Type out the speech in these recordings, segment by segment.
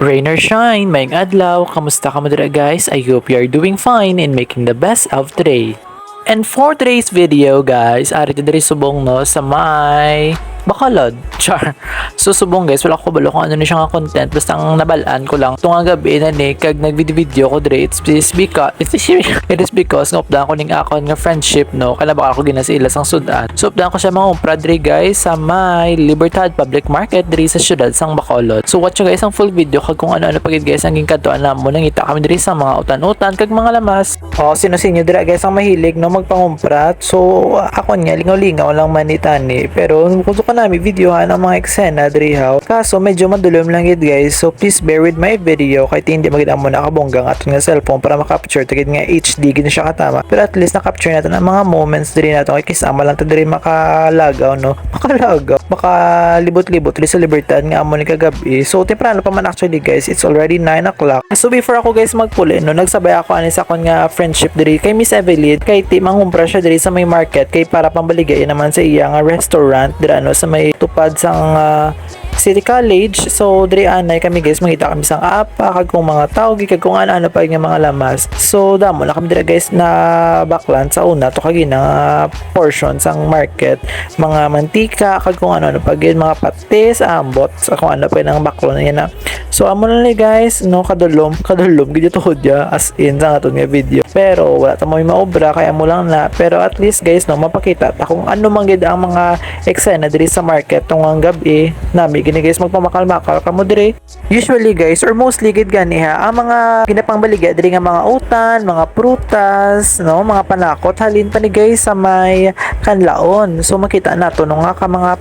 Rain or shine, may adlaw, kamusta ka mo dira guys? I hope you are doing fine and making the best of today. And for today's video guys, ari diri subong no sa may Bacolod. Char. So subong guys, wala ko balo kung ano na siya nga content basta ang nabalaan ko lang tunga gabi na ni kag nagvideo ko dire it's, it's because it's, it is because nga updahan ko ning akon nga friendship no kaya baka ako gina sa ilas ang sudan. So updahan ko siya mga umpra dire guys sa may Libertad Public Market dire sa syudad sang Bacolod. So watch guys ang full video kag kung ano-ano pagid guys ang ginkadtuan na mo nangita kami dire sa mga utan-utan kag mga lamas. O sino sinyo dire guys ang mahilig no magpangumprat. So ako niya lingaw-lingaw lang manitani pero kung ko nami videohan ang mga eksena diri how. Kaso medyo madulom lang gid guys. So please bear with my video kay hindi magid mo nakabonggang aton nga cellphone para ma-capture tagid nga HD gid siya katama. Pero at least na-capture natin ang mga moments diri nato kay kisama lang ta diri makalagaw no. Makalagaw, makalibot-libot diri sa Libertad nga amo ni kagabi. So temprano pa man actually guys. It's already 9 o'clock. So before ako guys magpuli no, nagsabay ako ani sa kon nga friendship diri kay Miss Evelyn kay ti mangumpra siya diri sa may market kay para pambaligay naman sa iya nga restaurant dira no sa may tupad sang ah, City College. So, diri anay kami guys, makita kami sang apa, kag kung mga tawgi, kag kung ano-ano pa yung mga lamas. So, damo na kami dira guys na baklan sa una to kagi na portion sang market, mga mantika, kag kung ano-ano pa yun, mga patis, ambot, sa kung ano pa yun ang baklo na yan na. So, amo na ni guys, no, kadulom, kadulom, gid to hodya, as in sa aton nga video. Pero, wala ta mo maobra, kaya mo lang na. Pero at least guys, no, mapakita ta kung ano man gid ang mga eksena diri sa market tong gabi nami gini guys magpamakal-makal kamo diri usually guys or mostly gid gani ha ang mga ginapangbaligya diri nga mga utan mga prutas no mga panakot halin pa ni guys sa may kanlaon. So makita nato no nga ka mga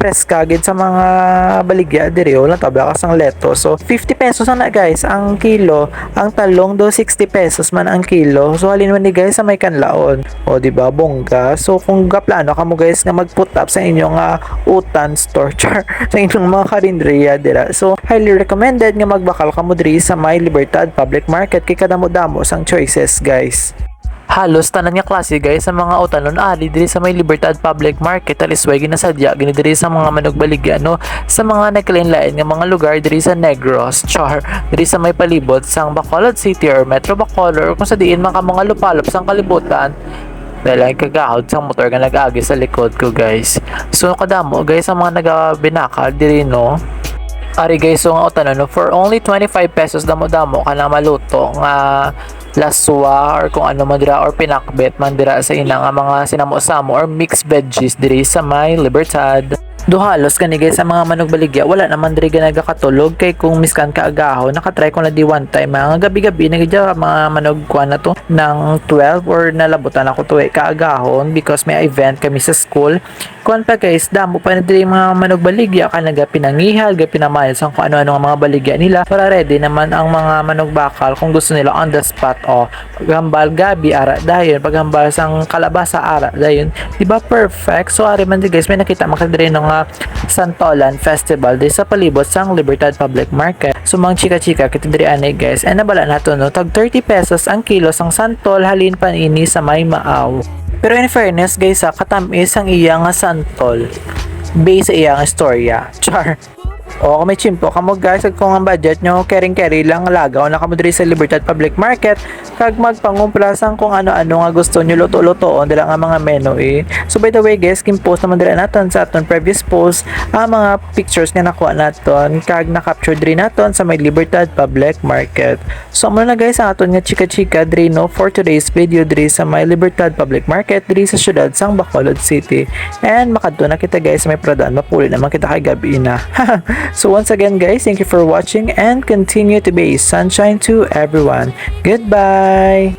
preska gid sa mga baligya diri wala tabla ka sang leto. So 50 pesos na guys ang kilo. Ang talong do 60 pesos man ang kilo. So halin man ni guys sa may kanlaon. O di ba bongga? So kung gaplano kamo guys nga mag-put up sa inyong uh, utan store char sa inyong mga karinderiya dira. So highly recommended nga magbakal kamo diri sa may Libertad Public Market kay kadamo-damo sang choices guys. Halos tanan nga klase guys sa mga utanon ali diri sa may Libertad Public Market. Alisway ginasadya gini diri sa mga manugbaligya no? Sa mga nagkalain-lain nga mga lugar diri sa Negros char diri sa may palibot sang Bacolod City or Metro Bacolod or kung sa diin man ka mga lupalop sang kalibutan dahil ang kagahod sa motor nga nag-agi sa likod ko guys. So kadamo guys ang mga nagabinakal diri no? Ari guys, so nga utanon no, for only 25 pesos damo-damo ka na maluto nga laswa or kung ano man dira or pinakbet man dira sa ina nga mga sinamo-samo or mixed veggies diri sa may Libertad. Duhalos kani guys sa mga manok baligya wala naman diri ga nagakatulog. Kay kung miskan ka agaho nakatry ko na di one time. Mga gabi-gabi nagidya mga manog kuan na to ng 12 or nalabutan ako to eh, kaagahon because may event kami sa school. Kuan pa guys damo pa na diri mga manog baligya ka naga pinangihal ga pinamayan sa kung ano-ano mga baligya nila. Para ready naman ang mga manog bakal kung gusto nila on the spot o paghambal gabi ara dayon. Paghambal sang kalabasa ara dayon. Di ba perfect? So ari man di guys may nakita makadiri ng Santolan Festival di sa palibot sang Libertad Public Market. So mga chika-chika kita diri anay guys. And nabala nato no tag 30 pesos ang kilo sang santol halin panini sa may maaw. Pero in fairness guys sa katamis ang iya nga santol based sa iya nga storya. Char. O kung may chimpo kamo guys ag kung ang budget nyo kering carry lang lagaw na kamo diri sa Libertad Public Market kag magpangumpra sang kung ano-ano nga gusto nyo luto-lutoon dila nga mga menu eh. So by the way guys, kim post naman dira naton sa aton previous post ang mga pictures nga nakuha naton kag na-capture diri naton sa may Libertad Public Market. So amo na guys ang aton nga chika-chika diri no for today's video diri sa may Libertad Public Market diri sa syudad sang Bacolod City. And makadto na kita guys may pradaan mapuli naman kita kay gabi na. So once again guys, thank you for watching and continue to be sunshine to everyone. Goodbye!